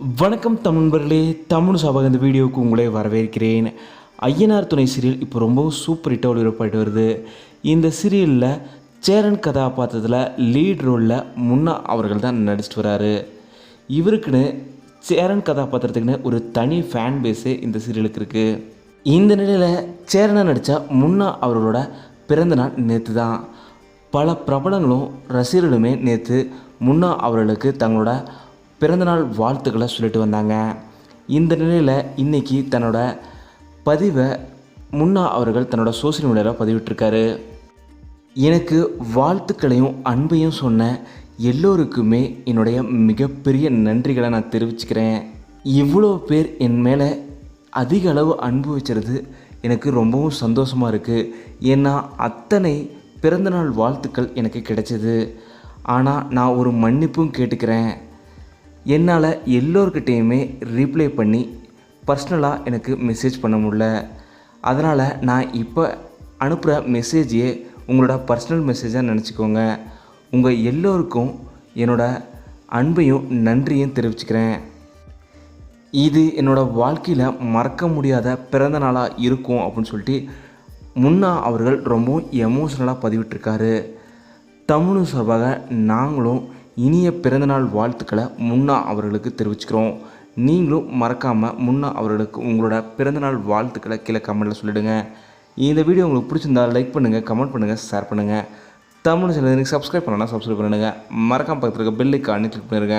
வணக்கம் தமிழ்பர்களே தமிழ் சபாக இந்த வீடியோவுக்கு உங்களே வரவேற்கிறேன். ஐயனார் துணை சீரியல் இப்போ ரொம்பவும் சூப்பர் ஹிட்டாக ஒளிபரப்பாயிட்டு வருது. இந்த சீரியலில் சேரன் கதாபாத்திரத்தில் லீட் ரோலில் முன்னா அவர்கள் தான் நடிச்சிட்டு வராரு. இவருக்குன்னு சேரன் கதாபாத்திரத்துக்குன்னு ஒரு தனி ஃபேன் பேஸு இந்த சீரியலுக்கு இருக்குது இந்த நிலையில் சேரனை நடித்த முன்னா அவர்களோட பிறந்தநாள் நேற்று தான் பல பிரபலங்களும் ரசிகர்களுமே நேற்று முன்னா அவர்களுக்கு தங்களோட பிறந்தநாள் வாழ்த்துக்களை சொல்லிட்டு வந்தாங்க. இந்த நிலையில் இன்னைக்கு தன்னோட பதிவை முன்னா அவர்கள் தன்னோட சோசியல் மீடியாவில் பதிவிட்டிருக்காரு. எனக்கு வாழ்த்துக்களையும் அன்பையும் சொன்ன எல்லோருக்குமே என்னுடைய மிகப்பெரிய நன்றிகளை நான் தெரிவிச்சுக்கிறேன். இவ்வளோ பேர் என் மேலே அதிக அளவு அன்பு வச்சுறது எனக்கு ரொம்பவும் சந்தோஷமாக இருக்குது ஏன்னா அத்தனை பிறந்தநாள் வாழ்த்துக்கள் எனக்கு கிடைச்சது. ஆனால் நான் ஒரு மன்னிப்பும் கேட்டுக்கிறேன். என்னால் எல்லோர்கிட்டேயுமே ரீப்ளை பண்ணி பர்சனலாக எனக்கு மெசேஜ் பண்ண முடில அதனால் நான் இப்போ அனுப்புகிற மெசேஜையே உங்களோட பர்சனல் மெசேஜாக நினச்சிக்கோங்க. உங்கள் எல்லோருக்கும் என்னோட அன்பையும் நன்றியும் தெரிவிச்சுக்கிறேன். இது என்னோடய வாழ்க்கையில் மறக்க முடியாத பிறந்த நாளாக இருக்கும் அப்படின்னு சொல்லிட்டு முன்னா அவர்கள் ரொம்பவும் எமோஷ்னலாக பதிவிட்டிருக்காரு. தமிழ் சார்பாக நாங்களும் இனிய பிறந்தநாள் வாழ்த்துக்களை முன்னா அவர்களுக்கு தெரிவிச்சுக்கிறோம். நீங்களும் மறக்காமல் முன்னா அவர்களுக்கு உங்களோட பிறந்தநாள் வாழ்த்துக்களை கீழே கமெண்ட்டில் சொல்லிவிடுங்க இந்த வீடியோ உங்களுக்கு பிடிச்சிருந்தா லைக் பண்ணுங்கள் கமெண்ட் பண்ணுங்கள் ஷேர் பண்ணுங்கள் தமிழ் சேனலுக்கு சப்ஸ்கிரைப் பண்ணலாம் சப்ஸ்கிரைப் பண்ணுங்கள் மறக்காமல் பக்கத்தில் இருக்க பெல் ஐக்கானே கிளிக் பண்ணிருங்க